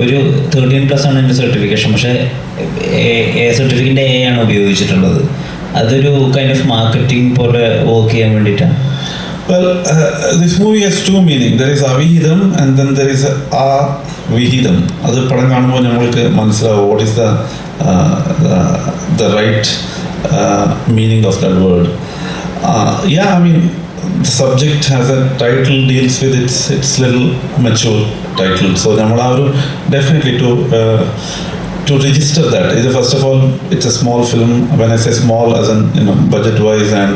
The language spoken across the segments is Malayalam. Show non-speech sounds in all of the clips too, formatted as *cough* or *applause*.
ഒരു തേർട്ടീൻ പ്ലസ് ആണ് എന്റെ സർട്ടിഫിക്കേഷൻ പക്ഷേ എ സർട്ടിഫിക്കറ്റിന്റെ എ ആണ് ഉപയോഗിച്ചിട്ടുള്ളത്. അതൊരു കൈൻഡ് ഓഫ് മാർക്കറ്റിംഗ് പോലെ വർക്ക് ചെയ്യാൻ വേണ്ടിയിട്ടാണ്. Well, uh, this movie has two meaning. There is Avihidam and then there is ആ വിഹിതം. അത് കാണുമ്പോൾ ഞങ്ങൾക്ക് മനസ്സിലാവും what is the right meaning of that word yeah I mean the subject has a title deals with its its little mature title so നമ്മൾ ആ ഒരു definitely to uh, to register that is first of all it's a small film when i say small as in you know budget wise and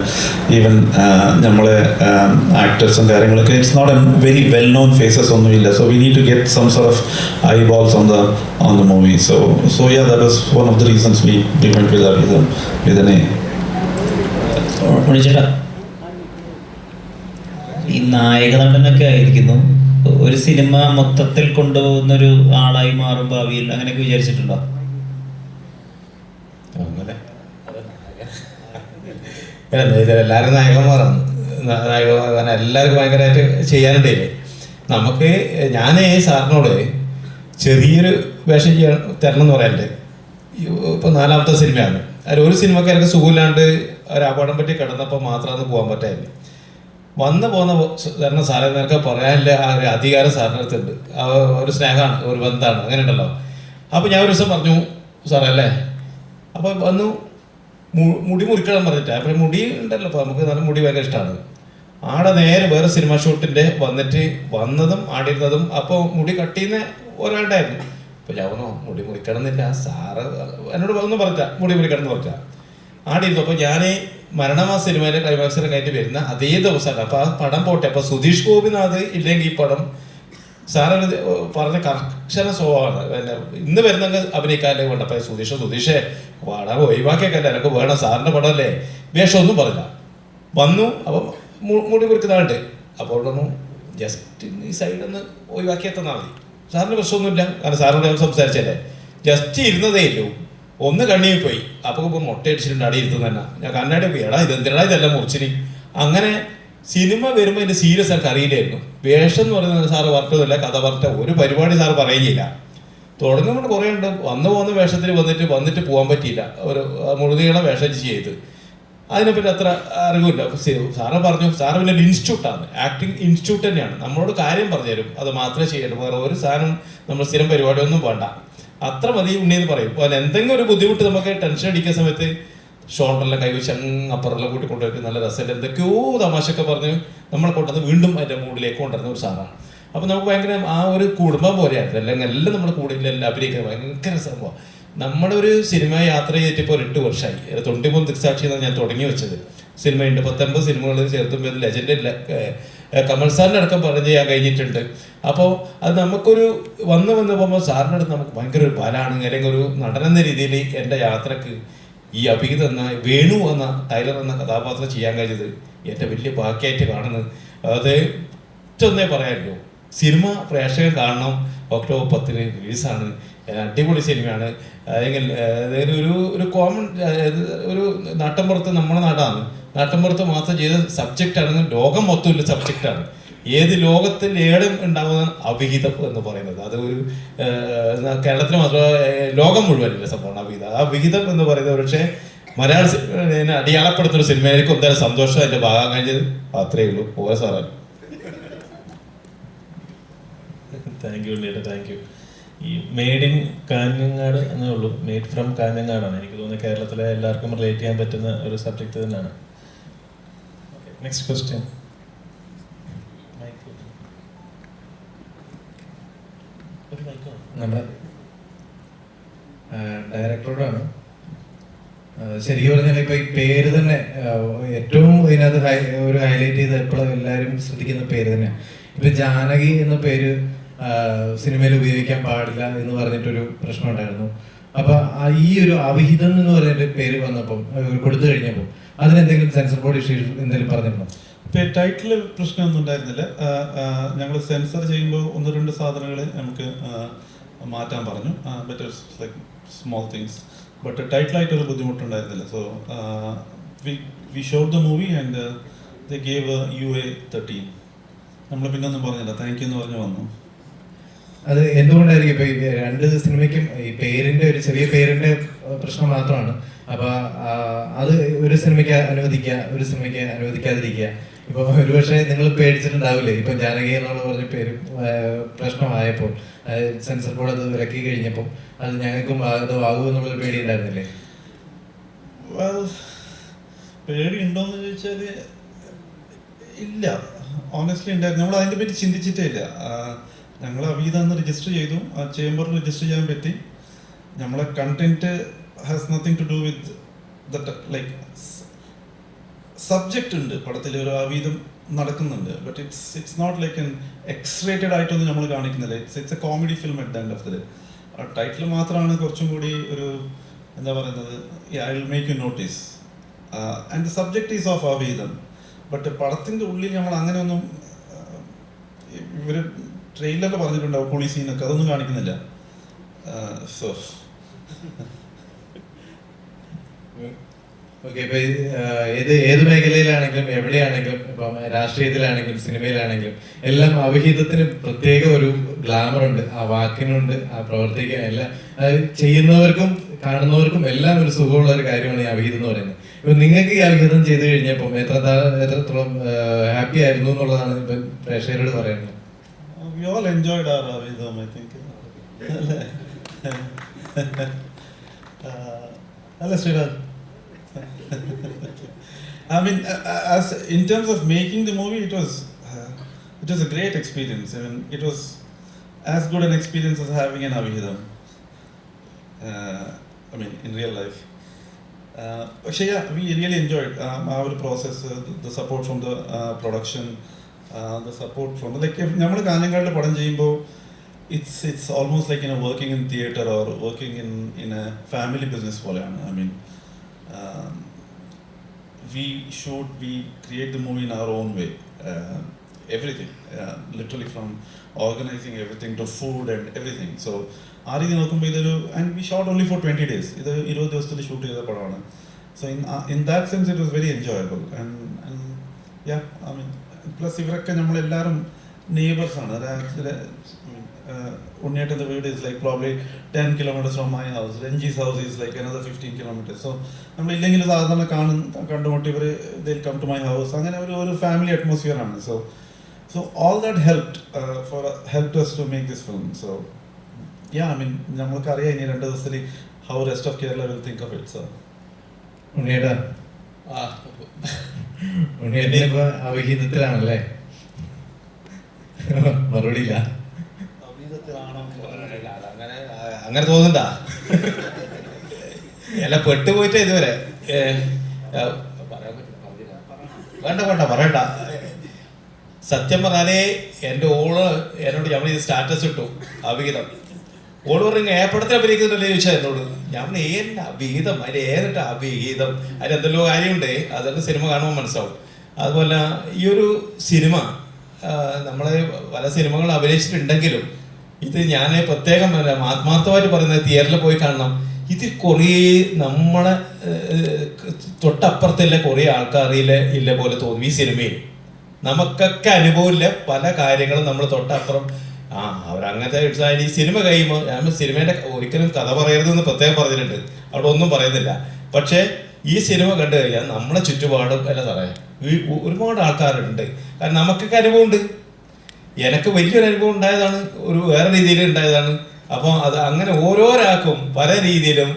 even uh, നമ്മളെ ആക്ടേഴ്സും കാര്യങ്ങളൊക്കെ it's not a very well known faces ഒന്നുമില്ല so we need to get some sort of eyeballs on the on the movie so so yeah that was one of the reasons we we went with with with a ഉണിച്ചേട്ടാ ഈ നായക നടനൊക്കെ ആയിരിക്കുന്നു. ഒരു സിനിമ മൊത്തത്തിൽ കൊണ്ടുപോകുന്ന ഒരു ആളായി മാറും ഭാവിയിൽ അങ്ങനെയൊക്കെ വിചാരിച്ചിട്ടുണ്ടോ? അങ്ങനെ. എല്ലാവരും നായകന്മാരാണ്. എല്ലാവർക്കും ഭയങ്കരമായിട്ട് ചെയ്യാനുണ്ടല്ലേ നമുക്ക് ഞാൻ സാറിനോട് ചെറിയൊരു വേഷം ചെയ്യാൻ തരണം എന്ന് പറയാനുണ്ട് ഇപ്പൊ നാലാമത്തെ സിനിമയാണ്. അതിൽ ഒരു സിനിമക്കാർക്ക് സുഖമില്ലാണ്ട് ഒരു അപകടം പറ്റി കിടന്നപ്പോൾ മാത്രമാണ് പോകാൻ പറ്റായിരുന്നു. വന്ന് പോകുന്ന തരുന്ന സാറേ നിനക്ക് പറയാനില്ല ആ ഒരു അധികാരം സാറിന്റെ അടുത്തുണ്ട്. ആ ഒരു സ്നേഹമാണ് ഒരു ബന്ധമാണ് അങ്ങനെ ഉണ്ടല്ലോ. അപ്പോൾ ഞാൻ ഒരു ദിവസം പറഞ്ഞു സാറേ അല്ലേ? അപ്പോൾ വന്നു മുടി മുറിക്കണം പറഞ്ഞിട്ട്. അപ്പം മുടി ഉണ്ടല്ലോ അപ്പോൾ നമുക്ക് നല്ല മുടി ഭയങ്കര ഇഷ്ടമാണ് ആടെ നേരെ വേറെ സിനിമ ഷൂട്ടിന്റെ വന്നിട്ട് വന്നതും ആടിരുന്നതും അപ്പോൾ മുടി കട്ട് ചെയ്യുന്ന ഒരാളുടെ ആയിരുന്നു. അപ്പോൾ ഞാൻ പറഞ്ഞു മുടി മുറിക്കണം എന്നില്ല സാറ് എന്നോട് ഒന്നും പറഞ്ഞ മുടി മുറിക്കണം എന്ന് പറഞ്ഞ ആടിയിരുന്നു അപ്പോൾ ഞാൻ മരണമാ സിനിമയിലെ ക്ലൈമാക്സിലും കഴിഞ്ഞിട്ട് വരുന്ന അതേ ദിവസമാണ്. അപ്പോൾ ആ പടം പോട്ടെ. അപ്പോൾ സുധീഷ് ഗോപിനാഥ് ഇല്ലെങ്കിൽ ഈ പടം സാറൊരു പറഞ്ഞ കർശന സ്വഭാവമാണ്. പിന്നെ ഇന്ന് വരുന്ന അഭിനയിക്കാനേ വേണ്ട അപ്പം സുധീഷ് സുധീഷേ പടം ഒഴിവാക്കിയൊക്കെ എനിക്ക് വേണം. സാറിന്റെ പടമല്ലേ? അല്ലേ ഒന്നും പറഞ്ഞില്ല. വന്നു അപ്പം മുടി മുറിക്കുന്ന ആളുണ്ട് അപ്പോൾ പറഞ്ഞു ജസ്റ്റ് ഈ സൈഡിൽ നിന്ന് ഒഴിവാക്കി എത്തുന്നാൽ മതി. സാറിന് പ്രശ്നമൊന്നുമില്ല. കാരണം സാറിനോട് സംസാരിച്ചല്ലേ ജസ്റ്റ് ഇരുന്നതേ ഇല്ലൂ. ഒന്ന് കണ്ണിയിൽ പോയി. അപ്പൊ ഇപ്പോൾ മുട്ടയടിച്ചിട്ടുണ്ട് അടി ഇരുത്തുന്ന തന്നെ. ഞാൻ കണ്ണാടി പോയി. എടാ ഇത് എന്തിനാ ഇതെല്ലാം മുറിച്ചിനി? അങ്ങനെ സിനിമ വരുമ്പോൾ എന്റെ സീരിയസ് എനിക്ക് അറിയില്ലായിരുന്നു. വേഷം എന്ന് പറയുന്നത് സാറ് വർക്കതല്ല കഥ പറഞ്ഞ ഒരു പരിപാടി സാർ പറയുകയില്ല. തുടങ്ങുമ്പോൾ കുറേ ഉണ്ട്. വന്നു പോകുന്ന വേഷത്തിൽ വന്നിട്ട് വന്നിട്ട് പോകാൻ പറ്റിയില്ല. ഒരു മുഴുതികളെ വേഷം ചെയ്ത്. അതിനെപ്പറ്റി അത്ര അറിവില്ല. സാറ് പറഞ്ഞു സാറ് പിന്നെ ഇൻസ്റ്റിറ്റ്യൂട്ടാണ്. ആക്ടിങ് ഇൻസ്റ്റിറ്റ്യൂട്ട് തന്നെയാണ്. നമ്മളോട് കാര്യം പറഞ്ഞുതരും. അത് മാത്രമേ ചെയ്യൂ വേറെ ഒരു സാധനം നമ്മൾ സ്ഥിരം പരിപാടിയൊന്നും വേണ്ട. അത്ര മതി ഉണ്ണിയെന്ന് പറയും. അപ്പോൾ എന്തെങ്കിലും ഒരു ബുദ്ധിമുട്ട് നമുക്ക് ടെൻഷൻ അടിക്കുന്ന സമയത്ത് ഷോൾഡറിലെ കൈവച്ച് അങ്ങ് അപ്പുറമെല്ലാം കൂട്ടി കൊണ്ടുവരും നല്ല രസമല്ല എന്തൊക്കെയോ തമാശയൊക്കെ പറഞ്ഞ് നമ്മളെ കൊണ്ടുവന്ന് വീണ്ടും അതിന്റെ മൂഡിലേക്ക് കൊണ്ടുവരുന്ന ഒരു സാറാണ് അപ്പോൾ നമുക്ക് ഭയങ്കര ആ ഒരു കുടുംബം പോലെയാണ് അല്ലെങ്കിൽ എല്ലാം നമ്മുടെ കൂടെ അഭിനയിക്കുന്നത് ഭയങ്കര സംഭവം നമ്മുടെ ഒരു സിനിമ യാത്ര ചെയ്തിട്ട് ഒരു എട്ട് വർഷമായി തൊണ്ടിമൂന്ന് ദൃക്സാക്ഷി എന്നാണ് ഞാൻ തുടങ്ങി വെച്ചത്. സിനിമയുണ്ട്. പത്തൊമ്പത് സിനിമകൾ ചേർത്തുമ്പോൾ ലെജൻഡ് കമൽ സാറിന്റെ അടക്കം പറഞ്ഞ് ഞാൻ കഴിഞ്ഞിട്ടുണ്ട്. അപ്പോൾ അത് നമുക്കൊരു വന്നു വന്ന് പോകുമ്പോൾ സാറിന്റെ അടുത്ത് നമുക്ക് ഭയങ്കര ഒരു ബലാണ് അല്ലെങ്കിൽ ഒരു നടൻ എന്ന രീതിയിൽ എന്റെ യാത്രയ്ക്ക് ഈ അഭിഹിത എന്ന വേണു എന്ന ടൈലർ എന്ന കഥാപാത്രം ചെയ്യാൻ കഴിഞ്ഞത് എന്റെ വലിയ ബാക്കിയായിട്ട് കാണുന്നത്. അത് ഒന്നേ പറയാമല്ലോ സിനിമ പ്രേക്ഷകൻ കാണണം. ഒക്ടോബർ പത്തിന് റിലീസാണ്. അടിപൊളി സിനിമയാണ്. അല്ലെങ്കിൽ ഒരു ഒരു കോമൺ ഒരു നാട്ടിൻപുറത്ത് നമ്മുടെ നാടാണ്. നാട്ടിൻപുറത്ത് മാത്രം ചെയ്ത സബ്ജക്റ്റ് ആണെങ്കിൽ ലോകം സബ്ജക്റ്റ് സബ്ജക്റ്റാണ് ഏത് ലോകത്തിൽ ഏടും ഉണ്ടാവുന്ന അവിഹിതം എന്ന് പറയുന്നത്. അത് ഒരു കേരളത്തിൽ മാത്രം ലോകം മുഴുവൻ സംഭവമാണ് അവിഹിതം. ആ വിഹിതം എന്ന് പറയുന്നത് പക്ഷേ മലയാള സിനിമ അടിയാളപ്പെടുത്തുന്ന ഒരു സിനിമയിലേക്ക് എന്തായാലും സന്തോഷം എന്റെ ഭാഗം കഴിഞ്ഞത്. അത്രയേ ഉള്ളൂ. പോയ സാറേ. താങ്ക് യു ഉണ്ണിയേട്ടാ. താങ്ക് യു ഈ മെയ്ഡ് ഇൻ കാഞ്ഞങ്ങാട് എന്നേ ഉള്ളൂ. മെയ്ഡ് ഫ്രം കാഞ്ഞങ്ങാടാണ് എനിക്ക് തോന്നുന്നത് കേരളത്തിലെ എല്ലാവർക്കും റിലേറ്റ് ചെയ്യാൻ പറ്റുന്ന ഒരു സബ്ജക്റ്റ് തന്നെയാണ്. നെക്സ്റ്റ് ക്വസ്റ്റ്യൻ നമ്മുടെ ഡയറക്ടറോടാണ്. ശരിക്കും പറഞ്ഞാൽ ഇപ്പൊ ഈ പേര് തന്നെ ഏറ്റവും ഇതിനകത്ത് ഒരു ഹൈലൈറ്റ് ചെയ്ത് എപ്പോഴും എല്ലാവരും ശ്രദ്ധിക്കുന്ന പേര് തന്നെ ഇപ്പൊ ജാനകി എന്ന പേര് സിനിമയിൽ ഉപയോഗിക്കാൻ പാടില്ല എന്ന് പറഞ്ഞിട്ടൊരു പ്രശ്നം ഉണ്ടായിരുന്നു. അപ്പൊ ഈ ഒരു അവിഹിതം എന്ന് പറഞ്ഞിട്ട് പേര് വന്നപ്പോൾ കൊടുത്തു കഴിഞ്ഞപ്പം അതിനെന്തെങ്കിലും സെൻസർ ബോർഡ് ഇഷ്യൂ എന്തെങ്കിലും പറഞ്ഞിരുന്നോ? ടൈറ്റിൽ പ്രശ്നമൊന്നും ഉണ്ടായിരുന്നില്ല. ഞങ്ങൾ സെൻസർ ചെയ്യുമ്പോൾ ഒന്ന് രണ്ട് സാധനങ്ങൾ നമുക്ക് മാറ്റാൻ പറഞ്ഞു. Better like small things but ടൈറ്റിലായിട്ട് ഒരു ബുദ്ധിമുട്ടുണ്ടായിരുന്നില്ല. So we showed the movie and they gave U A thirteen നമ്മൾ പിന്നെ ഒന്നും പറഞ്ഞില്ല. താങ്ക് യു എന്ന് പറഞ്ഞു വന്നു. അത് എന്തുകൊണ്ടായിരിക്കും ഇപ്പൊ രണ്ട് സിനിമയ്ക്കും ഈ പേരിന്റെ ഒരു ചെറിയ പേരിന്റെ പ്രശ്നം മാത്രമാണ്? അപ്പൊ അത് ഒരു സിനിമയ്ക്ക് അനുവദിക്കുക ഒരു സിനിമയ്ക്ക് അനുവദിക്കാതിരിക്കുക. ഇപ്പൊ ഒരുപക്ഷെ നിങ്ങൾ പേടിച്ചിട്ടുണ്ടാവില്ലേ? ഇപ്പൊ ജാനകി എന്നുള്ള പറഞ്ഞ പേര് പ്രശ്നമായപ്പോൾ സെൻസർ ബോർഡ് അത് വിലക്കി കഴിഞ്ഞപ്പോൾ അത് ഞങ്ങൾക്കും ബാധകമാകും എന്നുള്ളൊരു പേടി ഉണ്ടായിരുന്നില്ലേ? പേടി ഉണ്ടോന്ന് ചോദിച്ചാൽ ഇല്ല. ഓണസ്റ്റ്ലി ഉണ്ടായിരുന്നു. നമ്മൾ അതിനെ പറ്റി ചിന്തിച്ചിട്ടേ ഇല്ല. ഞങ്ങൾ അവീത എന്ന് രജിസ്റ്റർ ചെയ്തു. ആ ചേംബറിൽ രജിസ്റ്റർ ചെയ്യാൻ പറ്റി. നമ്മളെ content has nothing to do with the like subject ഉണ്ട്. പടത്തിൽ ഒരു ആവീതം നടക്കുന്നുണ്ട്. But it's it's not like an exaggerated ആയിട്ടൊന്നും നമ്മൾ കാണിക്കുന്നില്ല. It's it's a comedy film at the end of the uh title മാത്രമാണ് കുറച്ചും കൂടി ഒരു എന്താ പറയുന്നത് I will make you notice and the subject is of ആവീതം but പടത്തിന്റെ ഉള്ളിൽ നമ്മൾ അങ്ങനെയൊന്നും ഇവർ ട്രെയിലറിൽ പറഞ്ഞിട്ടുണ്ടാവും പൊളി സീനൊക്കെ അതൊന്നും കാണിക്കുന്നില്ല. സോ ഓക്കെ ഇപ്പൊ ഏത് ഏത് മേഖലയിലാണെങ്കിലും എവിടെയാണെങ്കിലും ഇപ്പം രാഷ്ട്രീയത്തിലാണെങ്കിലും സിനിമയിലാണെങ്കിലും എല്ലാം അവിഹിതത്തിന് പ്രത്യേക ഒരു ഗ്ലാമർ ഉണ്ട്. ആ വാക്കിനുണ്ട് ആ പ്രവർത്തിക്കാൻ എല്ലാം ചെയ്യുന്നവർക്കും കാണുന്നവർക്കും എല്ലാം ഒരു സുഖമുള്ള ഒരു കാര്യമാണ് ഈ അവിഹിതം എന്ന് പറയുന്നത്. ഇപ്പൊ നിങ്ങൾക്ക് ഈ അവിഹിതം ചെയ്തു കഴിഞ്ഞപ്പം എത്ര എത്രത്തോളം ഹാപ്പി ആയിരുന്നു എന്നുള്ളതാണ് ഇപ്പൊ പ്രേക്ഷകരോട് പറയുന്നത് *laughs* *laughs* അല്ല Sreeraj I mean, uh, uh, as in terms of making the movie, it was uh, it was a great experience. I mean, it was as good an experience as having an Avihidam. Uh, I mean, in real life. Uh, പക്ഷേ um, process, uh, the, the support from the uh, production, uh, the support from the, like നമ്മൾ കാഞ്ഞങ്ങാടിൽ പടം ചെയ്യുമ്പോൾ it's it's almost like in working in theatre or working in in a family business പോലെയാണ് I mean we should we create the movie in our own way. Uh, everything, uh, literally from organizing everything to food and everything. So ആ രീതി നോക്കുമ്പോൾ ഇതൊരു and we shot only for twenty days ഇത് ഇരുപത് ദിവസത്തിൽ ഷൂട്ട് ചെയ്ത പടമാണ് so in in that sense it was very enjoyable and yeah I mean plus ഇവരൊക്കെ നമ്മളെല്ലാവരും നെയ്ബേഴ്സാണ് ഉണ്ണിയേട്ടന്റെ വീട് is like probably ten kilometres from my house രഞ്ജീസ് house is like another fifteen kilometres so നമ്മളില്ലെങ്കിൽ സാധാരണ കാണും കണ്ടുമുട്ടി ഇവർ they'll come to my house അങ്ങനെ ഒരു ഒരു ഫാമിലി അറ്റ്മോസ്ഫിയർ ആണ്. So so all that helped for help us to make this film so yeah I mean നമ്മൾക്കറിയാം ഇനി രണ്ട് ദിവസത്തിൽ how rest of Kerala will think of it so ഉണ്ണിയേട്ടാ ആ, ഉണ്ണിയേട്ടൻ ഇപ്പൊ അവിഹിതത്തിലാണല്ലേ? മറുപടി ഇല്ല അങ്ങനെ അങ്ങനെ തോന്നുന്നുണ്ടാ? അല്ല പെട്ടുപോയിട്ട് ഇതുവരെ. വേണ്ട വേണ്ട പറയണ്ട. സത്യം പറഞ്ഞാലേ എന്റെ ഓൾ എന്നോട് ഇത് സ്റ്റാറ്റസ് ഇട്ടു അവിഹിതം. ഓൾ പറഞ്ഞു ഏപ്പടത്തിൽ അഭിനയിക്കുന്നുണ്ടല്ലേ ചോദിച്ചാൽ എന്നോട്. ഞാൻ അഭിഹിതം അതിന് ഏതിട്ട് അഭിഹിതം അതിന് എന്തെല്ലോ കാര്യമുണ്ട്. അതൊക്കെ സിനിമ കാണുമ്പോൾ മനസ്സിലാവും. അതുപോലെ ഈ ഒരു സിനിമ നമ്മളെ പല സിനിമകൾ അഭിനയിച്ചിട്ടുണ്ടെങ്കിലും ഇത് ഞാൻ പ്രത്യേകം ആത്മാർത്ഥമായിട്ട് പറയുന്നത് തിയേറ്ററിൽ പോയി കാണണം. ഇത് കുറേ നമ്മളെ തൊട്ടപ്പുറത്തുള്ള കുറേ ആൾക്കാരില്ല ഇല്ല പോലെ തോന്നും ഈ സിനിമയിൽ. നമുക്കൊക്കെ അനുഭവമില്ല. പല കാര്യങ്ങളും നമ്മൾ തൊട്ടപ്പുറം. ആ അവരങ്ങനത്തെ ഈ സിനിമ കഴിയുമ്പോൾ ഞാൻ സിനിമേന്റെ ഒരിക്കലും കഥ പറയരുതെന്ന് പ്രത്യേകം പറഞ്ഞിട്ടുണ്ട്. അവിടെ ഒന്നും പറയുന്നില്ല പക്ഷേ ഈ സിനിമ കണ്ടു കഴിഞ്ഞാൽ നമ്മളെ ചുറ്റുപാടും അല്ല സാറേ ഈ ഒരുപാട് ആൾക്കാരുണ്ട്. കാരണം നമുക്കൊക്കെ അനുഭവമുണ്ട്. എനിക്ക് വലിയൊരു അനുഭവം ഉണ്ടായതാണ് ഒരു വേറെ രീതിയിൽ ഉണ്ടായതാണ്. അപ്പോൾ അത് അങ്ങനെ ഓരോരാൾക്കും പല രീതിയിലും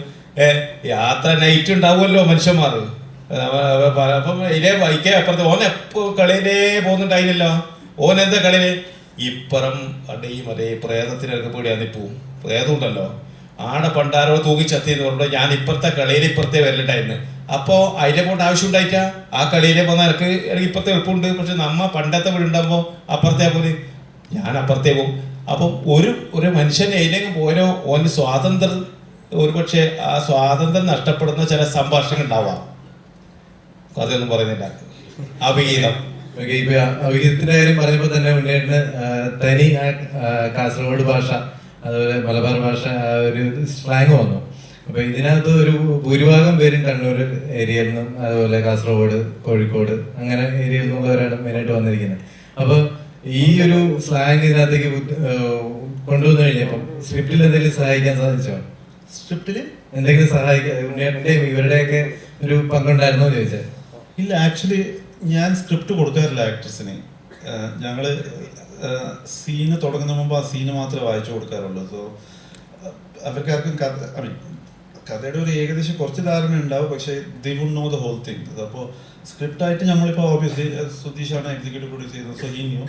യാത്ര നൈറ്റ് ഉണ്ടാവുമല്ലോ മനുഷ്യന്മാർ. അപ്പം ഇതേ ബൈക്കേ അപ്പുറത്ത് ഓൻ എപ്പോ കളിയിലേ പോകുന്നുണ്ടായില്ലല്ലോ ഓൻ എന്താ കളിയിൽ? ഇപ്പുറം അതേ മറ്റേ പ്രേതത്തിനൊക്കെ പേടിയാന്ന് പോവും. പ്രേതം ഉണ്ടല്ലോ. ആടെ പണ്ടാരോ തൂക്കി ചത്തിയെന്ന് പറഞ്ഞു ഞാൻ ഇപ്പുറത്തെ കളിയിൽ ഇപ്പുറത്തെ വരലുണ്ടായിരുന്നു. അപ്പോൾ അതിനെ കൊണ്ട് ആവശ്യം ഉണ്ടായിട്ടാ? ആ കളിയിലെ പോകുന്ന എനിക്ക് എനിക്ക് ഇപ്പുറത്തെ എളുപ്പമുണ്ട് പക്ഷെ നമ്മ പണ്ടത്തെ വീടുണ്ടാകുമ്പോൾ അപ്പുറത്തെ പോലെ ഞാൻ അപ്പുറത്തേ പോകും അപ്പം ഒരു ഒരു മനുഷ്യൻ അതിലേക്ക് പോയാലോ ഓന് സ്വാതന്ത്ര്യം ഒരുപക്ഷെ ആ സ്വാതന്ത്ര്യം നഷ്ടപ്പെടുന്ന ചില സംഭാഷണങ്ങൾ ഉണ്ടാവാം. അതൊന്നും പറയുന്നില്ല. ഇപ്പൊ അവിഹിതത്തിന്റെ കാര്യം പറയുമ്പോൾ തന്നെ ഉണ്ടായിരുന്ന തനി കാസർഗോഡ് ഭാഷ അതുപോലെ മലബാർ ഭാഷ ഒരു സ്ലാങ് വന്നു. അപ്പൊ ഇതിനകത്ത് ഒരു ഭൂരിഭാഗം പേരും കണ്ണൂർ ഏരിയയിൽ നിന്നും അതുപോലെ കാസർഗോഡ് കോഴിക്കോട് അങ്ങനെ ഏരിയയിൽ നിന്നുള്ളവരാണ് മെയിനായിട്ട് വന്നിരിക്കുന്നത്. അപ്പൊ ഈ ഒരു സ്ലാങ് ഇതിനകത്തേക്ക് കൊണ്ടുവന്നു കഴിഞ്ഞപ്പം സ്ക്രിപ്റ്റിൽ എന്തെങ്കിലും സഹായിക്കാൻ സാധിച്ചോ? സ്ക്രിപ്റ്റിൽ എന്തെങ്കിലും സഹായിക്കാൻ ഇവരുടെയൊക്കെ ഒരു പങ്കുണ്ടായിരുന്നോ എന്ന് ചോദിച്ചത് ഇല്ല ആക്ച്വലി ഞാൻ സ്ക്രിപ്റ്റ് കൊടുക്കാറില്ല ആക്ട്രസിന് ഞങ്ങൾ സീന് തുടങ്ങുന്ന മുമ്പ് ആ സീന് മാത്രമേ വായിച്ചു കൊടുക്കാറുള്ളൂ. സോ അവർക്കാർക്കും കഥ ഐ മീൻ കഥയുടെ ഒരു ഏകദേശം കുറച്ച് ധാരണ ഉണ്ടാവും പക്ഷേ they would know the whole thing അപ്പോൾ സ്ക്രിപ്റ്റായിട്ട് നമ്മളിപ്പോൾ ഓബിയസ്ലി സുധീഷാണ് എക്സിക്യൂട്ടീവ് പ്രൊഡ്യൂസ് ചെയ്യുന്നത് സോ ഹി ന്യൂ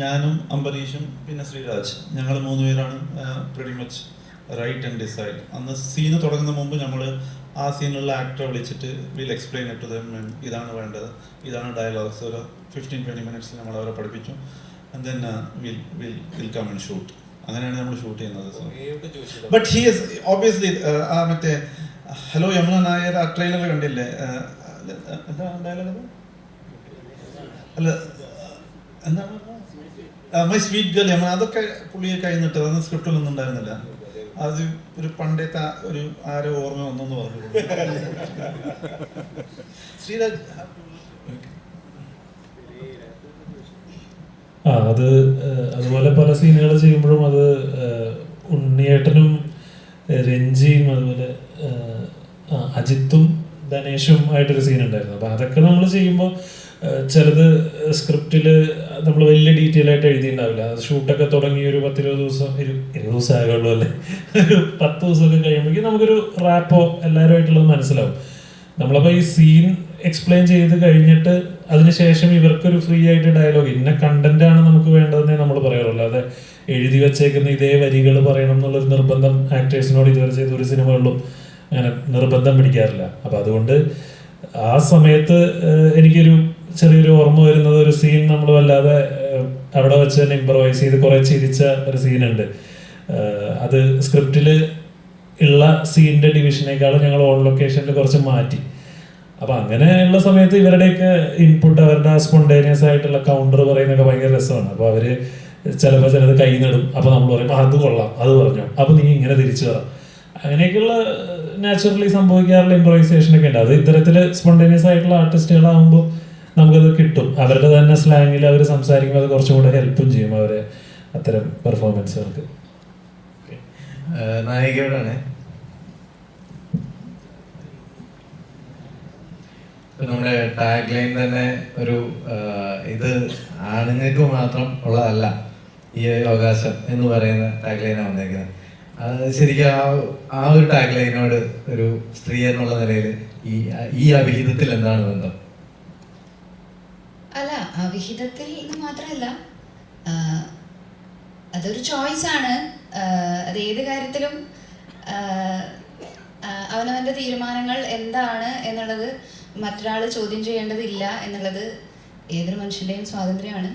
ഞാനും അംബരീഷും പിന്നെ ശ്രീരാജ്. ഞങ്ങൾ മൂന്ന് പേരാണ് pretty much write and decide അന്ന് സീന് തുടങ്ങുന്ന മുമ്പ് നമ്മൾ ആ സീനിലുള്ള ആക്ടറെ വിളിച്ചിട്ട് വിൽ എക്സ്പ്ലെയിൻ ഇട്ട് ദം ഇതാണ് വേണ്ടത്. ഇതാണ് ഡയലോഗ്സ് ഒരു ഫിഫ്റ്റീൻ ട്വന്റി മിനിറ്റ്സ് നമ്മൾ അവരെ പഠിപ്പിച്ചു. And then will will will come and shoot അങ്ങനെയാണ് നമ്മൾ ഷൂട്ട് ചെയ്യുന്നത്. ബട്ട് ഹി ഈസ് ഓബിയസ്ലി മറ്റേ ഹലോ യമുന നായർ ആ ട്രെയിലർ കണ്ടില്ലേ? എന്താ ഡയലോഗ് അല്ല എന്താണ് മൈ സ്വീറ്റ് ഗേൾ യമുന അതൊക്കെ പുള്ളിയെ കഴിഞ്ഞിട്ട് അതൊന്നും സ്ക്രിപ്റ്റിലൊന്നും ഉണ്ടായിരുന്നില്ല. അത് ഒരു പണ്ടത്തെ ഒരു ആരോ ഓർമ്മ വന്നെന്ന് പറഞ്ഞു *laughs* ശ്രീരാജ് ആ അത് അതുപോലെ പല സീനുകൾ ചെയ്യുമ്പോഴും അത് ഉണ്ണിയേട്ടനും രഞ്ജിയും അതുപോലെ അജിത്തും ധനേഷും ആയിട്ടൊരു സീൻ ഉണ്ടായിരുന്നു അപ്പൊ അതൊക്കെ നമ്മൾ ചെയ്യുമ്പോൾ ചിലത് സ്ക്രിപ്റ്റിൽ നമ്മൾ വലിയ ഡീറ്റെയിൽ ആയിട്ട് എഴുതിയിട്ടുണ്ടാവില്ല. അത് ഷൂട്ടൊക്കെ തുടങ്ങി ഒരു പത്തിരുപത് ദിവസം ഇരു ഇരുപത് ദിവസം ആകുള്ളൂ അല്ലേ? ഒരു പത്ത് ദിവസമൊക്കെ കഴിയുമ്പോഴേക്കും നമുക്കൊരു റാപ്പോ എല്ലാവരുമായിട്ടുള്ളത് മനസ്സിലാവും. നമ്മളപ്പോൾ ഈ സീൻ എക്സ്പ്ലെയിൻ ചെയ്ത് കഴിഞ്ഞിട്ട് അതിനുശേഷം ഇവർക്കൊരു ഫ്രീ ആയിട്ട് ഡയലോഗ് ഇന്ന കണ്ടന്റ് ആണ് നമുക്ക് വേണ്ടതെന്നേ നമ്മൾ പറയാറുള്ളൂ. അല്ലാതെ എഴുതി വെച്ചേക്കുന്ന ഇതേ വരികൾ പറയണം എന്നുള്ളൊരു നിർബന്ധം ആക്ടേഴ്സിനോട് ഇതുവരെ ചെയ്ത ഒരു സിനിമകളിലും അങ്ങനെ നിർബന്ധം പിടിക്കാറില്ല. അപ്പൊ അതുകൊണ്ട് ആ സമയത്ത് എനിക്കൊരു ചെറിയൊരു ഓർമ്മ വരുന്നത് ഒരു സീൻ നമ്മൾ വല്ലാതെ അവിടെ വെച്ച് തന്നെ ഇമ്പ്രവൈസ് ചെയ്ത് കുറെ ചിരിച്ച ഒരു സീനുണ്ട് അത് സ്ക്രിപ്റ്റിൽ ഉള്ള സീനിന്റെ ഡിവിഷനേക്കാളും ഞങ്ങൾ ഓൺ ലൊക്കേഷനിൽ കുറച്ച് മാറ്റി. അപ്പൊ അങ്ങനെയുള്ള സമയത്ത് ഇവരുടെയൊക്കെ ഇൻപുട്ട് അവരുടെ സ്പോണ്ടേനിയസ് ആയിട്ടുള്ള കൗണ്ടർ പറയുന്നൊക്കെ ഭയങ്കര രസമാണ്. അപ്പൊ അവർ ചിലപ്പോൾ ചിലത് കൈ നടും. അപ്പൊ നമ്മൾ പറയും "ആ, അത് കൊള്ളാം. അത് പറഞ്ഞു. അപ്പൊ നീ ഇങ്ങനെ തിരിച്ചു പറ. അങ്ങനെയൊക്കെയുള്ള നാച്ചുറലി സംഭവിക്കാറുള്ള ഇംപ്രൈസേഷൻ ഒക്കെ ഉണ്ട്. അത് ഇത്തരത്തിൽ സ്പോണ്ടേനിയസ് ആയിട്ടുള്ള ആർട്ടിസ്റ്റുകളാകുമ്പോൾ നമുക്കത് കിട്ടും. അവരുടെ തന്നെ സ്ലാങ്ങിൽ അവർ സംസാരിക്കുമ്പോൾ അത് കുറച്ചും കൂടെ ഹെൽപ്പും ചെയ്യും അവരെ അത്തരം പെർഫോമൻസുകൾക്ക് നായികയോടാണ്. നമ്മുടെ ടാഗ് ലൈൻ തന്നെ ഒരു ഇത് ആണുങ്ങൾക്ക് മാത്രം ഉള്ളതല്ല. ഈ അവകാശം എന്ന് പറയുന്ന ടാഗ് ലൈനാണ് വന്നേക്കുന്നത്. അത് ശരിക്കും ആ ആ ഒരു ടാഗ് ലൈനോട് ഒരു സ്ത്രീ എന്നുള്ള നിലയിൽ ഈ ഈ അവിഹിതത്തിൽ എന്താണ് ബന്ധം? അല്ല അവിഹിതത്തിൽ മാത്രമല്ല അതൊരു ചോയ്സ് ആണ്. അത് ഏത് കാര്യത്തിലും അവനവന്റെ തീരുമാനങ്ങൾ എന്താണ് എന്നുള്ളത് മറ്റൊരാൾ ചോദ്യം ചെയ്യേണ്ടതില്ല എന്നുള്ളത് ഏതൊരു മനുഷ്യന്റെയും സ്വാതന്ത്ര്യമാണ്.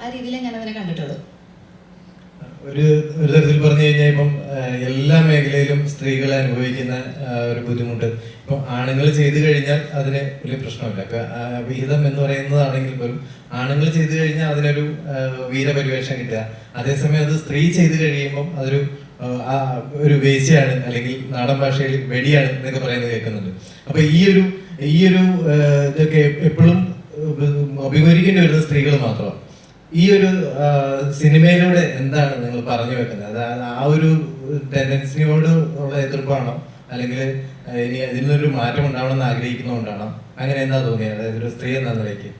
ആ രീതിയിലേ ഞാൻ അതിനെ കണ്ടിട്ടുള്ളൂ. ഒരു ഒരു തരത്തിൽ പറഞ്ഞു കഴിഞ്ഞാൽ ഇപ്പം എല്ലാ മേഖലയിലും സ്ത്രീകൾ അനുഭവിക്കുന്ന ഒരു ബുദ്ധിമുട്ട്. ഇപ്പം ആണുങ്ങൾ ചെയ്തു കഴിഞ്ഞാൽ അതിന് വലിയ പ്രശ്നമില്ല. വിഹിതം എന്ന് പറയുന്നതാണെങ്കിൽ പോലും ആണുങ്ങൾ ചെയ്തു കഴിഞ്ഞാൽ അതിനൊരു വീരപരിവേഷം കിട്ടുക. അതേസമയം അത് സ്ത്രീ ചെയ്തു കഴിയുമ്പം അതൊരു ഒരു വേശ്യാണ് അല്ലെങ്കിൽ നാടൻ ഭാഷയിൽ വെടിയാണ് എന്നൊക്കെ പറയുന്നത് കേൾക്കുന്നുണ്ട്. അപ്പൊ ഈ ഒരു ഈ ഒരു ഇതൊക്കെ എപ്പോഴും അഭിമുഖീകരിക്കേണ്ടി വരുന്ന സ്ത്രീകൾ മാത്രം. ഈ ഒരു സിനിമയിലൂടെ എന്താണ് നിങ്ങൾ പറഞ്ഞു വെക്കുന്നത്? അതായത് ആ ഒരു ടെൻഡൻസിയോട് ഉള്ള എതിർപ്പാണോ? അല്ലെങ്കിൽ ഇനി അതിൽ നിന്നൊരു മാറ്റം ഉണ്ടാവണമെന്ന് ആഗ്രഹിക്കുന്നതുകൊണ്ടാണോ? അങ്ങനെ എന്താ തോന്നിയത്? അതായത് ഒരു സ്ത്രീ എന്ന നിലയ്ക്ക്.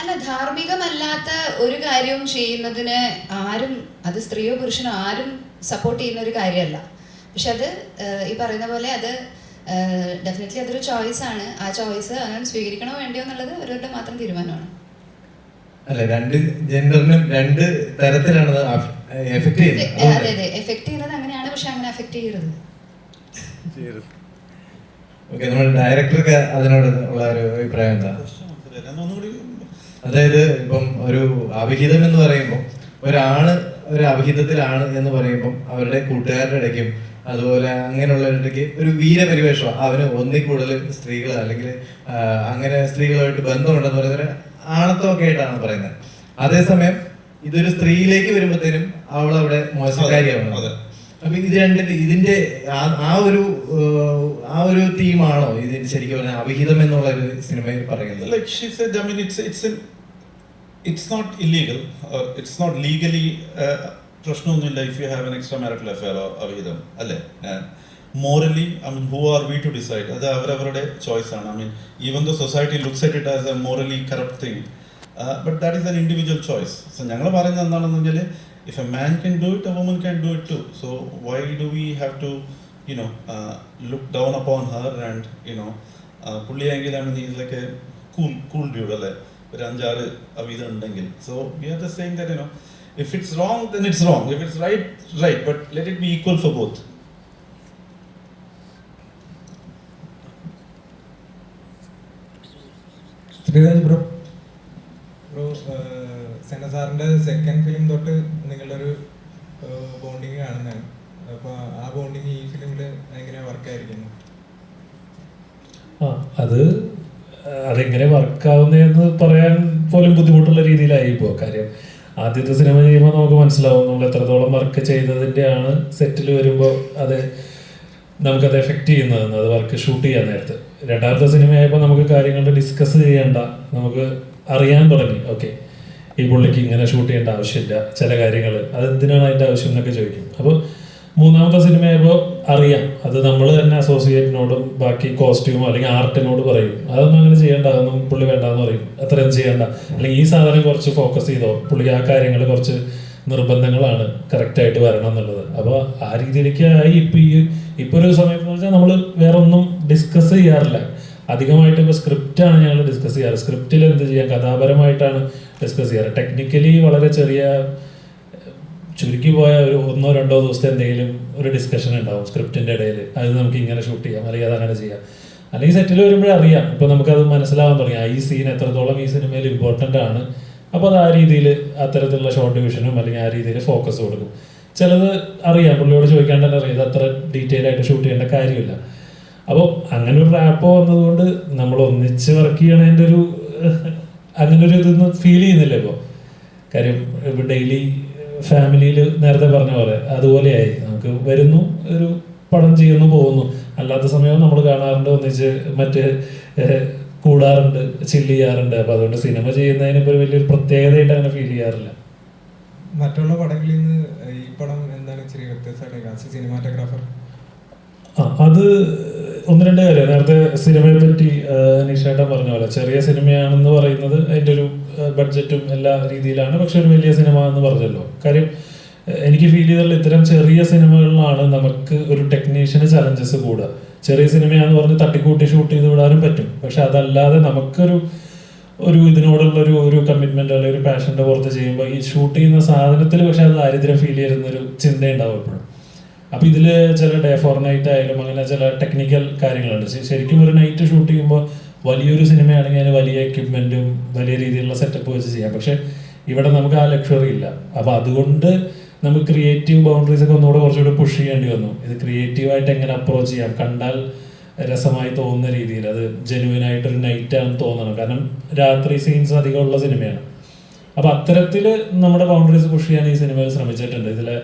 അല്ല ധാർമ്മികമല്ലാത്ത ഒരു കാര്യവും ചെയ്യുന്നതിന് ആരും അത് സ്ത്രീയോ പുരുഷനോ ആരും സപ്പോർട്ട് ചെയ്യുന്ന ഒരു കാര്യമല്ല. പക്ഷെ അത് ഈ പറയുന്ന പോലെ അത് ഡെഫിനറ്റ്ലി അതൊരു ചോയ്സ് ആണ്. ആ ചോയ്സ് അങ്ങനെ സ്വീകരിക്കണോ വേണ്ടോ എന്നുള്ളത് അവരുടെ മാത്രം തീരുമാനമാണ്. അല്ല രണ്ട് ജെൻഡറിനും രണ്ട് തരത്തിലാണ് എഫക്ട് അതെ ചെയ്യുന്നത്. അതെ അതെ എഫക്ട് ചെയ്യുന്നത് അങ്ങനെയാണ് പക്ഷെ അങ്ങനെ എഫക്ട് ചെയ്യരുത്. ഓക്കെ നമ്മുടെ ഡയറക്ടർക്ക് അതിനോട് ഉള്ള ഒരു അഭിപ്രായം എന്താ? അതായത് ഇപ്പം ഒരു അവിഹിതം എന്ന് പറയുമ്പോൾ ഒരാൾ ഒരു അവിഹിതത്തിലാണ് എന്ന് പറയുമ്പോൾ അവരുടെ കൂട്ടുകാരുടെ ഇടയ്ക്കും അതുപോലെ അങ്ങനെയുള്ള ഒരു വീരപരിവേഷം അവന് ഒന്നിൽ കൂടുതൽ സ്ത്രീകൾ അല്ലെങ്കിൽ അങ്ങനെ സ്ത്രീകളുമായിട്ട് ബന്ധമുണ്ടെന്ന് പറയുന്നത് ആണത്തമൊക്കെ ആണത്വമൊക്കെ ആയിട്ടാണ് പറയുന്നത്. അതേസമയം ഇതൊരു സ്ത്രീയിലേക്ക് വരുമ്പോഴത്തേനും അവൾ അവിടെ മോശക്കാരിയാണ്. അപ്പൊ ഇത് രണ്ടിന്റെ ഇതിന്റെ ആ- ഒരു ആ ഒരു തീമാണോ ഇതിന് ശരിക്കും പറഞ്ഞാൽ അവിഹിതം എന്നുള്ള ഒരു സിനിമയിൽ പറയുന്നത്? It's not illegal it's not it's പ്രശ്നമൊന്നുമില്ല if you have an extra marital affair അവിഹിതം അല്ലേ? Morally I mean who are we to decide അത് അവരവരുടെ ചോയ്സ് ആണ്. I mean even the society looks at it as a morally corrupt thing but that is an individual choice so ഞങ്ങൾ പറയുന്നത് എന്താണെന്ന് വെച്ചാൽ if a man can do it a woman can do it too so why do we have to you know look down upon her and you know പുള്ളിയെങ്കിൽ I mean ഇതിലൊക്കെ കൂൾ കൂൾ ഡ്യൂഡ് അല്ലേ? ഒരു അഞ്ചാറ് അവിധം ഉണ്ടെങ്കിൽ. So we are the same that if it's wrong, then it's wrong. If it's right, right. But let it be equal for both. Bro bro Senna സാറിന്റെ സെക്കൻഡ് ഫിലിം തൊട്ട് നിങ്ങളുടെ ഒരു ബോണ്ടിങ് കാണുന്നതാണ് അപ്പോൾ ആ ബോണ്ടിങ് ഈ ഫിലിമിൽ എങ്ങനെ വർക്കായിരിക്കുന്നു ആ അത് അതെങ്ങനെ വർക്കാവുന്നതെന്ന് പറയാൻ പോലും ബുദ്ധിമുട്ടുള്ള രീതിയിലായി ഇപ്പോൾ കാര്യം ആദ്യത്തെ സിനിമ ചെയ്യുമ്പോൾ നമുക്ക് മനസ്സിലാവും നമ്മൾ എത്രത്തോളം വർക്ക് ചെയ്തതിന്റെയാണ് സെറ്റിൽ വരുമ്പോൾ അത് നമുക്കത് എഫക്റ്റ് ചെയ്യുന്നതെന്ന് അത് വർക്ക് ഷൂട്ട് ചെയ്യാൻ നേരത്ത്. രണ്ടാമത്തെ സിനിമയായപ്പോൾ നമുക്ക് കാര്യങ്ങൾ ഡിസ്കസ് ചെയ്യേണ്ട നമുക്ക് അറിയാൻ തുടങ്ങി. ഓക്കെ ഈ പുള്ളിക്ക് ഇങ്ങനെ ഷൂട്ട് ചെയ്യേണ്ട ആവശ്യമില്ല ചില കാര്യങ്ങൾ അത് എന്തിനാണ് അതിന്റെ ആവശ്യം എന്നൊക്കെ ചോദിക്കും. അപ്പോൾ മൂന്നാമത്തെ സിനിമയായപ്പോൾ അറിയാം. അത് നമ്മൾ തന്നെ അസോസിയേറ്റിനോടും ബാക്കി കോസ്റ്റ്യൂമോ അല്ലെങ്കിൽ ആർട്ടിനോട് പറയും. അതൊന്നും അങ്ങനെ ചെയ്യേണ്ട അതൊന്നും പുള്ളി വേണ്ടെന്ന് പറയും. അത്രയും ചെയ്യേണ്ട. അല്ലെങ്കിൽ ഈ സാധനം കുറച്ച് ഫോക്കസ് ചെയ്തോ? പുള്ളി ആ കാര്യങ്ങൾ കുറച്ച് നിർബന്ധങ്ങളാണ് കറക്റ്റായിട്ട് വരണം എന്നുള്ളത്. അപ്പോൾ ആ രീതിയിലേക്ക് ആയി. ഇപ്പൊ ഈ ഇപ്പോൾ ഒരു സമയത്ത് എന്ന് വെച്ചാൽ നമ്മൾ വേറെ ഒന്നും ഡിസ്കസ് ചെയ്യാറില്ല. അധികമായിട്ട് സ്ക്രിപ്റ്റ് ആണ് ഞങ്ങൾ ഡിസ്കസ് ചെയ്യാറ്. സ്ക്രിപ്റ്റിൽ എന്ത് ചെയ്യാം? കഥാപരമായിട്ടാണ് ഡിസ്കസ് ചെയ്യാറ്. ടെക്നിക്കലി വളരെ ചെറിയ ചുരുക്കി പോയ ഒരു ഒന്നോ രണ്ടോ ദിവസത്തെ എന്തെങ്കിലും ഒരു ഡിസ്കഷൻ ഉണ്ടാവും സ്ക്രിപ്റ്റിന്റെ ഇടയിൽ. അത് നമുക്ക് ഇങ്ങനെ ഷൂട്ട് ചെയ്യാം അല്ലെങ്കിൽ അത് അങ്ങനെ ചെയ്യാം. അല്ലെങ്കിൽ സെറ്റിൽ വരുമ്പോഴേ അറിയാം. ഇപ്പൊ നമുക്കത് മനസ്സിലാവാൻ തുടങ്ങി. ഈ സീൻ എത്രത്തോളം ഈ സിനിമയിൽ ഇമ്പോർട്ടന്റ് ആണ്. അപ്പോൾ അത് ആ രീതിയിൽ അത്തരത്തിലുള്ള ഷോർട്ട് ഡിവിഷനും അല്ലെങ്കിൽ ആ രീതിയിൽ ഫോക്കസ് കൊടുക്കും. ചിലത് അറിയാം. പുള്ളിയോട് ചോദിക്കാണ്ട് തന്നെ അറിയാം. ഇത് അത്ര ഡീറ്റെയിൽ ആയിട്ട് ഷൂട്ട് ചെയ്യേണ്ട കാര്യമില്ല. അപ്പോൾ അങ്ങനെ ഒരു റാപ്പ് വന്നതുകൊണ്ട് നമ്മൾ ഒന്നിച്ച് വർക്ക് ചെയ്യണതിന്റെ ഒരു അങ്ങനെ ഒരു ഇതൊന്നും ഫീൽ ചെയ്യുന്നില്ല ഇപ്പോൾ കാര്യം ഡെയിലി ഫാമിലിയിൽ നേരത്തെ പറഞ്ഞ പോലെ അതുപോലെയായി. നമുക്ക് വരുന്നു ഒരു പടം ചെയ്യുന്നു പോകുന്നു. അല്ലാത്ത സമയവും നമ്മൾ കാണാറുണ്ട് ഒന്നിച്ച് മറ്റ് കൂടാറുണ്ട് ചില്ല് ചെയ്യാറുണ്ട്. അപ്പൊ അതുകൊണ്ട് സിനിമ ചെയ്യുന്നതിന് ഇപ്പോൾ ഒരു വലിയൊരു പ്രത്യേകതയായിട്ട് അങ്ങനെ ഫീൽ ചെയ്യാറില്ല. മറ്റുള്ള പടങ്ങളിൽ നിന്ന് ഈ പടം എന്താണ് ഇച്ചിരി വ്യത്യസ്തമായിട്ട് സിനിമാറ്റോഗ്രാഫർ ആ അത് ഒന്ന് രണ്ട് കാര്യം. നേരത്തെ സിനിമയെ പറ്റി നിഷേട്ടൻ പറഞ്ഞ പോലെ ചെറിയ സിനിമയാണെന്ന് പറയുന്നത് അതിന്റെ ഒരു ബഡ്ജറ്റും എല്ലാ രീതിയിലാണ്. പക്ഷെ ഒരു വലിയ സിനിമ എന്ന് പറഞ്ഞല്ലോ. കാര്യം എനിക്ക് ഫീൽ ചെയ്തുള്ള ഇത്തരം ചെറിയ സിനിമകളിലാണ് നമുക്ക് ഒരു ടെക്നീഷ്യന് ചലഞ്ചസ് കൂടുക. ചെറിയ സിനിമയാന്ന് പറഞ്ഞ് തട്ടിക്കൂട്ടി ഷൂട്ട് ചെയ്ത് വിടാനും പറ്റും. പക്ഷെ അതല്ലാതെ നമുക്കൊരു ഒരു ഇതിനോടുള്ള ഒരു ഒരു കമ്മിറ്റ്മെന്റ് അല്ലെങ്കിൽ ഒരു പാഷന്റെ പുറത്ത് ചെയ്യുമ്പോൾ ഈ ഷൂട്ട് ചെയ്യുന്ന സാധനത്തിൽ പക്ഷെ അത് ദാരിദ്ര്യം ഫീൽ ചെയ്യുന്ന ഒരു ചിന്തയുണ്ടാവും എപ്പോഴും. അപ്പൊ ഇതിൽ ചില ഡേ ഫോർ നൈറ്റ് ആയാലും അങ്ങനെ ചില ടെക്നിക്കൽ കാര്യങ്ങളുണ്ട്. ശരിക്കും ഒരു നൈറ്റ് ഷൂട്ട് ചെയ്യുമ്പോൾ വലിയൊരു സിനിമയാണെങ്കിൽ അതിന് വലിയ എക്യുപ്മെന്റും വലിയ രീതിയിലുള്ള സെറ്റപ്പ് വെച്ച് ചെയ്യാം. പക്ഷെ ഇവിടെ നമുക്ക് ആ ലക്ഷറി ഇല്ല. അപ്പൊ അതുകൊണ്ട് നമുക്ക് ക്രിയേറ്റീവ് ബൗണ്ടറീസ് ഒക്കെ ഒന്നുകൂടെ കുറച്ചുകൂടെ പുഷ് ചെയ്യേണ്ടി വന്നു. ഇത് ക്രിയേറ്റീവായിട്ട് എങ്ങനെ അപ്രോച്ച് ചെയ്യാം? കണ്ടാൽ രസമായി തോന്നുന്ന രീതിയിൽ അത് ജെനുവിൻ ആയിട്ടൊരു നൈറ്റ് ആണെന്ന് തോന്നണം. കാരണം രാത്രി സീൻസ് അധികമുള്ള സിനിമയാണ്. അപ്പൊ അത്തരത്തിൽ നമ്മുടെ ബൗണ്ടറീസ് പുഷ് ചെയ്യാൻ ഈ സിനിമയിൽ ശ്രമിച്ചിട്ടുണ്ട്. ഇതിലെ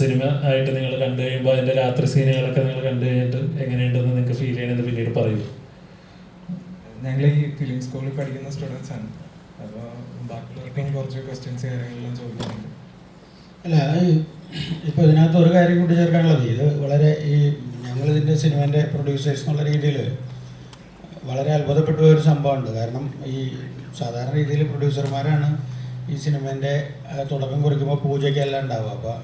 സിനിമ ആയിട്ട് നിങ്ങൾ കണ്ടു കഴിയുമ്പോൾ അതിന്റെ രാത്രി സീനുകളൊക്കെ നിങ്ങൾ കണ്ടു കഴിഞ്ഞിട്ട് എങ്ങനെയുണ്ടെന്ന് നിങ്ങൾക്ക് ഫീൽ ചെയ്യണമെന്ന് പിന്നീട് പറയൂ. ഞങ്ങൾ ഈ ഫിലിം സ്കൂളിൽ പഠിക്കുന്ന സ്റ്റുഡൻസ് ആണ്. അപ്പോൾ ബാക്കിയുള്ളവർക്കും കുറച്ച് ക്വസ്റ്റ്യൻസ് കാര്യങ്ങളെല്ലാം ചോദിക്കുന്നുണ്ട് അല്ല ഇപ്പോൾ ഇതിനകത്ത് ഒരു കാര്യം കൂടി ചേർക്കാനുള്ളത്. ഇത് വളരെ ഈ ഞങ്ങളിതിന്റെ സിനിമേന്റെ പ്രൊഡ്യൂസേഴ്സ് എന്നുള്ള രീതിയിൽ വളരെ അത്ഭുതപ്പെട്ട ഒരു സംഭവമുണ്ട്. കാരണം ഈ സാധാരണ രീതിയിൽ പ്രൊഡ്യൂസർമാരാണ് ഈ സിനിമേന്റെ തുടക്കം കുറിക്കുമ്പോൾ പൂജയ്ക്കെല്ലാം ഉണ്ടാവുക. അപ്പോൾ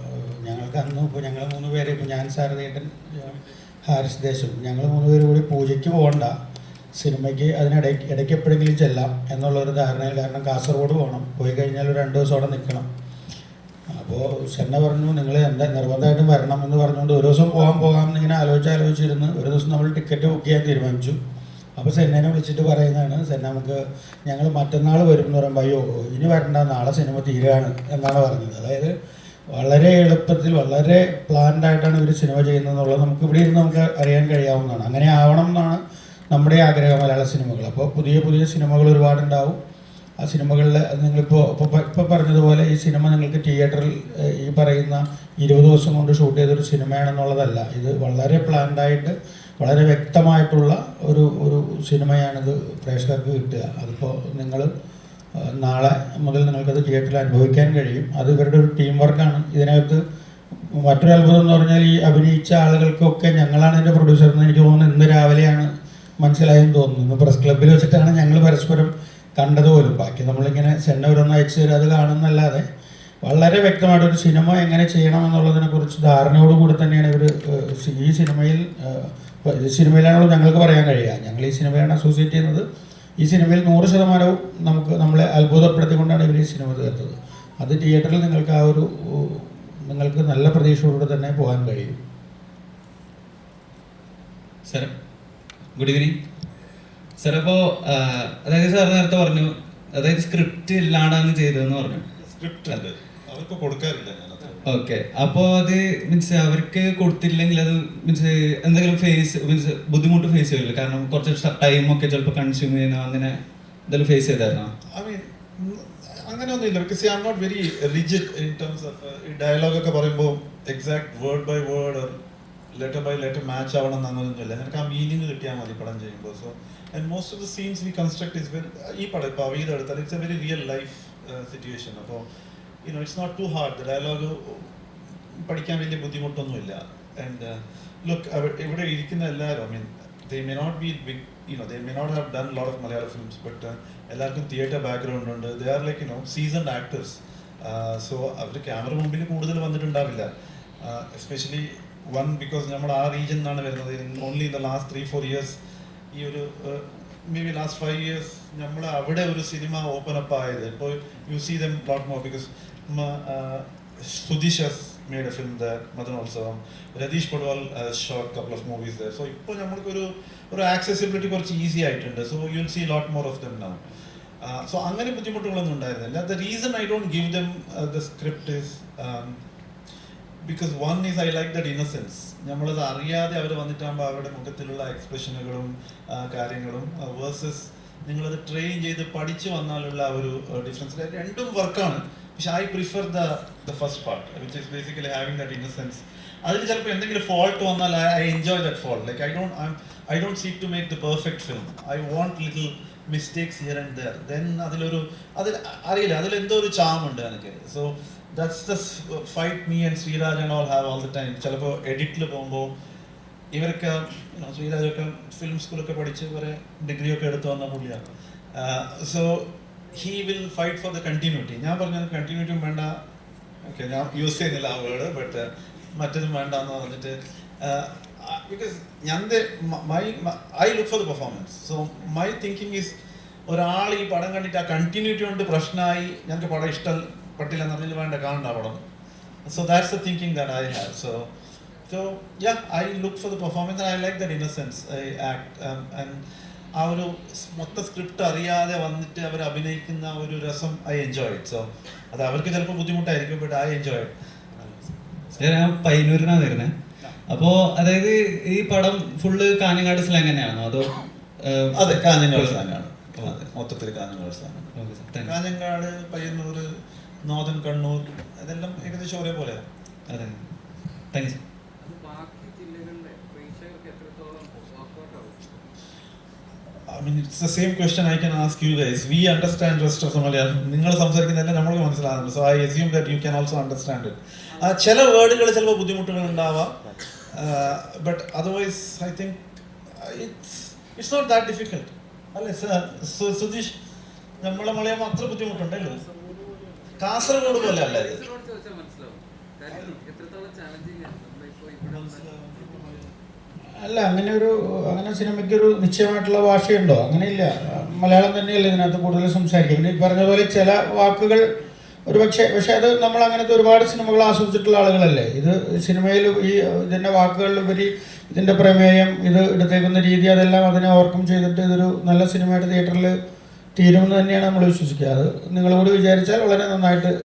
ഞങ്ങൾക്ക് അന്ന് ഇപ്പോൾ ഞങ്ങൾ മൂന്ന് പേര് ഇപ്പോൾ ഞാൻ സാരഥേട്ടൻ ഹാരിസ് ദേശം. ഞങ്ങൾ മൂന്ന് പേര് കൂടി പൂജയ്ക്ക് പോകണ്ട. സിനിമയ്ക്ക് അതിനിടയ്ക്ക് ഇടയ്ക്ക് എപ്പോഴെങ്കിലും ചെല്ലാം എന്നുള്ളൊരു ധാരണയിൽ കാരണം കാസർഗോഡ് പോകണം. പോയി കഴിഞ്ഞാൽ ഒരു രണ്ട് ദിവസം അവിടെ നിൽക്കണം. അപ്പോൾ ചെന്ന പറഞ്ഞു നിങ്ങൾ എന്താ നിർബന്ധമായിട്ടും വരണം എന്ന് പറഞ്ഞുകൊണ്ട് ഒരു ദിവസം പോകാൻ പോകാം എന്നിങ്ങനെ ആലോചിച്ച് ആലോചിച്ചിരുന്ന് ഒരു ദിവസം നമ്മൾ ടിക്കറ്റ് ബുക്ക് ചെയ്യാൻ തീരുമാനിച്ചു. അപ്പോൾ സെന്നേനെ വിളിച്ചിട്ട് പറയുന്നതാണ് സെന്ന നമുക്ക് ഞങ്ങൾ മറ്റന്നാൾ വരും എന്ന് പറയുമ്പോൾ അയ്യോ ഇനി വരണ്ട നാളെ സിനിമ തീരുകയാണ് എന്നാണ് പറഞ്ഞത്. അതായത് വളരെ എളുപ്പത്തിൽ വളരെ പ്ലാൻഡ് ആയിട്ടാണ് ഇവർ സിനിമ ചെയ്യുന്നത് എന്നുള്ളത് നമുക്ക് ഇവിടെ ഇരുന്ന് നമുക്ക് അറിയാൻ കഴിയാവുന്നതാണ്. അങ്ങനെ ആവണം എന്നാണ് നമ്മുടെ ആഗ്രഹം മലയാള സിനിമകൾ അപ്പോൾ പുതിയ പുതിയ സിനിമകൾ ഒരുപാടുണ്ടാവും. ആ സിനിമകളിൽ നിങ്ങളിപ്പോൾ ഇപ്പോൾ ഇപ്പോൾ പറഞ്ഞതുപോലെ ഈ സിനിമ നിങ്ങൾക്ക് തിയേറ്ററിൽ ഈ പറയുന്ന ഇരുപത് ദിവസം കൊണ്ട് ഷൂട്ട് ചെയ്തൊരു സിനിമയാണെന്നുള്ളതല്ല ഇത് വളരെ പ്ലാൻഡായിട്ട് വളരെ വ്യക്തമായിട്ടുള്ള ഒരു ഒരു സിനിമയാണിത് പ്രേക്ഷകർക്ക് കിട്ടുക. അതിപ്പോൾ നിങ്ങൾ നാളെ മുതൽ നിങ്ങൾക്കത് തിയേറ്ററിൽ അനുഭവിക്കാൻ കഴിയും. അത് ഇവരുടെ ഒരു ടീം വർക്കാണ് ഇതിനകത്ത് മറ്റൊരു അത്ഭുതം എന്ന് പറഞ്ഞാൽ ഈ അഭിനയിച്ച ആളുകൾക്കൊക്കെ ഞങ്ങളാണ് എന്റെ പ്രൊഡ്യൂസർ എന്ന് എനിക്ക് തോന്നുന്നു ഇന്ന് രാവിലെയാണ് മനസ്സിലായെന്ന് തോന്നുന്നു. പ്രസ് ക്ലബ്ബിൽ വെച്ചിട്ടാണ് ഞങ്ങൾ പരസ്പരം കണ്ടത് പോലും. ബാക്കി നമ്മളിങ്ങനെ സെന്ന ഓരോന്ന് അയച്ചു തരും അത് കാണുന്നല്ലാതെ വളരെ വ്യക്തമായിട്ട് ഒരു സിനിമ എങ്ങനെ ചെയ്യണം എന്നുള്ളതിനെ കുറിച്ച് ധാരണയോടുകൂടി തന്നെയാണ് ഇവർ ഈ സിനിമയിൽ സിനിമയിലാണല്ലോ ഞങ്ങൾക്ക് പറയാൻ കഴിയുക. ഞങ്ങൾ ഈ സിനിമയാണ് അസോസിയേറ്റ് ചെയ്യുന്നത്. ഈ സിനിമയിൽ നൂറ് ശതമാനവും നമുക്ക് നമ്മളെ അത്ഭുതപ്പെടുത്തിക്കൊണ്ടാണ് ഇവർ ഈ സിനിമ തീർത്തത്. അത് തിയേറ്ററിൽ നിങ്ങൾക്ക് ആ ഒരു നിങ്ങൾക്ക് നല്ല പ്രതീക്ഷയോടെ തന്നെ പോകാൻ കഴിയും. Sir good evening. സാർ അപ്പോൾ അതായത് സാർ നേരത്തെ പറഞ്ഞു അതായത് സ്ക്രിപ്റ്റ് ഇല്ലാണ്ടാണ് ചെയ്തതെന്ന് പറഞ്ഞു. സ്ക്രിപ്റ്റ് ഉണ്ട് അവർക്ക് കൊടുക്കാറില്ല ഓക്കെ അപ്പോ അത് മീൻസ് അവർക്ക് കൊടുത്തില്ലെങ്കിൽ അത് മീൻസ് എന്തെങ്കിലും ഫേസ് മീൻസ് ബുദ്ധിമുട്ട് ഫേസ് ചെയ്യില്ല കാരണം കുറച്ച് ടൈം ഒക്കെ ചിലപ്പോൾ കൺസ്യൂം ചെയ്യുന്ന അങ്ങനെ എന്തെങ്കിലും ഫേസ് ചെയ്തായിരുന്നോ? ഐ മീൻ അങ്ങനെയൊന്നുമില്ല because I am not very rigid in terms of ഈ ഡയലോഗ് ഒക്കെ പറയുമ്പോൾ exact word by word letter by letter match ആവണം എന്ന് അങ്ങനെയൊന്നുമില്ല എനിക്ക് ആ മീനിങ് കിട്ടിയാൽ മതി പടം ചെയ്യുമ്പോൾ so and most of the scenes we construct is very ഈ പടം ഇപ്പോൾ അവീത് എടുത്താൽ it's a very real life situation അപ്പോൾ you know it's not too hard dialogue പഠിക്കാൻ വലിയ ബുദ്ധിമുട്ടൊന്നുമില്ല. ആൻഡ് ലുക്ക് ഇവിടെ ഇരിക്കുന്ന എല്ലാവരും I mean they may not be big you know they may not have done lot of Malayalam films but എല്ലാവർക്കും തിയേറ്റർ ബാക്ക്ഗ്രൗണ്ട് ഉണ്ട്. They are like you know seasoned actors so our camera മുമ്പിൽ കൂടുതൽ വന്നിട്ടുണ്ടാവില്ല. എസ്പെഷ്യലി വൺ ബിക്കോസ് നമ്മൾ ആ റീജിയൻ നിന്നാണ് വരുന്നത്. Only in the last three four years ഈ ഒരു maybe last five years നമ്മൾ അവിടെ ഒരു സിനിമ ഓപ്പൺ അപ്പ് ആയത്. ഇപ്പോൾ you see them lot more because Sudheesh has made a film there Madanolsavam. Ratheesh Poduval short couple of movies so ഇപ്പോൾ നമ്മൾക്കൊരു ഒരു ആക്സസിബിലിറ്റി കുറച്ച് ഈസി ആയിട്ടുണ്ട്. So you will see lot more of them now so അങ്ങനെ ബുദ്ധിമുട്ടുകളൊന്നും ഉണ്ടായിരുന്നില്ല. The reason I don't give them the script is because one is I like that innocence നമ്മളത് അറിയാതെ അവർ വന്നിട്ടാകുമ്പോൾ അവരുടെ മുഖത്തിലുള്ള എക്സ്പ്രഷനുകളും കാര്യങ്ങളും വേഴ്സസ് നിങ്ങളത് ട്രെയിൻ ചെയ്ത് പഠിച്ചു വന്നാലുള്ള ഒരു ഡിഫറൻസ് രണ്ടും വർക്കാണ് പക്ഷെ I prefer the the first part which is basically having that innocence അതിൽ ചിലപ്പോൾ എന്തെങ്കിലും ഫോൾട്ട് വന്നാൽ I enjoy that fault like I don't I don't seek to make the perfect film I want little mistakes here and there then അതിലൊരു അതിൽ അറിയില്ല അതിൽ എന്തോ ഒരു ചാമുണ്ട് എനിക്ക്. So that's the fight me and Sreeraj and all have all the time ചിലപ്പോൾ എഡിറ്റിൽ പോകുമ്പോൾ ഇവരൊക്കെ ശ്രീരാജൊക്കെ ഫിലിം സ്കൂളൊക്കെ പഠിച്ച് കുറെ ഡിഗ്രി ഒക്കെ എടുത്തു വന്ന പുള്ളിയാണ് so he will fight for the continuity ഞാൻ പറഞ്ഞത് കണ്ടിന്യൂറ്റിയും വേണ്ട. ഓക്കെ ഞാൻ യൂസ് ചെയ്യുന്നില്ല ആ വേർഡ് ബട്ട് മറ്റൊന്നും വേണ്ട എന്ന് പറഞ്ഞിട്ട് ബിക്കോസ് ഞാൻ my I look for the performance so my thinking is ഒരാൾ ഈ പടം കണ്ടിട്ട് ആ കണ്ടിന്യൂറ്റി കൊണ്ട് പ്രശ്നമായി ഞങ്ങൾക്ക് പടം ഇഷ്ടപ്പെട്ടില്ല പട്ടില്ല പറഞ്ഞാൽ വേണ്ട കാണണ്ട പടം. So that's the thinking that I have so so yeah I look for the performance I like the innocence I act and ആ ഒരു മൊത്ത സ്ക്രിപ്റ്റ് അറിയാതെ വന്നിട്ട് അവർ അഭിനയിക്കുന്ന ഒരു രസം ഐ എൻജോയ് സോ അത് അവർക്ക് ചിലപ്പോൾ ബുദ്ധിമുട്ടായിരിക്കും ബട്ട് ഐ എൻജോയ് ഞാൻ പയ്യന്നൂരിനാണ് വരുന്നത് അപ്പോ അതായത് ഈ പടം ഫുള്ള് കാഞ്ഞങ്ങാട് സ്ലാങ് തന്നെയാണോ? അതോ അതെ കാഞ്ഞങ്ങാട് സ്ലാങ്ങാണ് അതെ മൊത്തത്തിൽ കാഞ്ഞങ്ങാട് സ്ലാങ് ആണ്. കാഞ്ഞങ്ങാട് പയ്യന്നൂർ നോർത്തൻ കണ്ണൂർ അതെല്ലാം ഏകദേശം ഒരേപോലെയാണ് അതെ. Thank you It's the same question I can ask you guys. We understand rest of the Malayalam. നിങ്ങൾ സംസാരിക്കുന്നതെല്ലാം നമ്മൾക്ക് മനസ്സിലാകുന്നുണ്ട് so I assume that you can also understand it ചില വേർഡുകൾ ചിലപ്പോൾ ബുദ്ധിമുട്ടുകൾ ഉണ്ടാവാം but otherwise I think it's it's not that difficult അല്ലേ സർ സുധീഷ്? നമ്മളെ മലയാളം അത്ര ബുദ്ധിമുട്ടുണ്ടല്ലോ. കാസർഗോഡ് പോലെ അല്ലേ ഇത്. അല്ല അങ്ങനെ ഒരു അങ്ങനെ സിനിമയ്ക്ക് ഒരു നിശ്ചയമായിട്ടുള്ള ഭാഷയുണ്ടോ? അങ്ങനെയില്ല. മലയാളം തന്നെയല്ലേ ഇതിനകത്ത് കൂടുതൽ സംസാരിക്കും പിന്നെ ഈ പറഞ്ഞ പോലെ ചില വാക്കുകൾ ഒരു പക്ഷേ പക്ഷേ അത് നമ്മൾ അങ്ങനത്തെ ഒരുപാട് സിനിമകൾ ആസ്വദിച്ചിട്ടുള്ള ആളുകളല്ലേ? ഇത് സിനിമയിൽ ഈ ഇതിന്റെ വാക്കുകളിലുപരി ഇതിന്റെ പ്രമേയം ഇത് എടുത്തേക്കുന്ന രീതി അതെല്ലാം അതിനെ ഓവർകം ചെയ്തിട്ട് ഇതൊരു നല്ല സിനിമയുടെ തിയേറ്ററിൽ തീരുമെന്ന് തന്നെയാണ് നമ്മൾ വിശ്വസിക്കുക. അത് നിങ്ങളോട് വിചാരിച്ചാൽ വളരെ നന്നായിട്ട്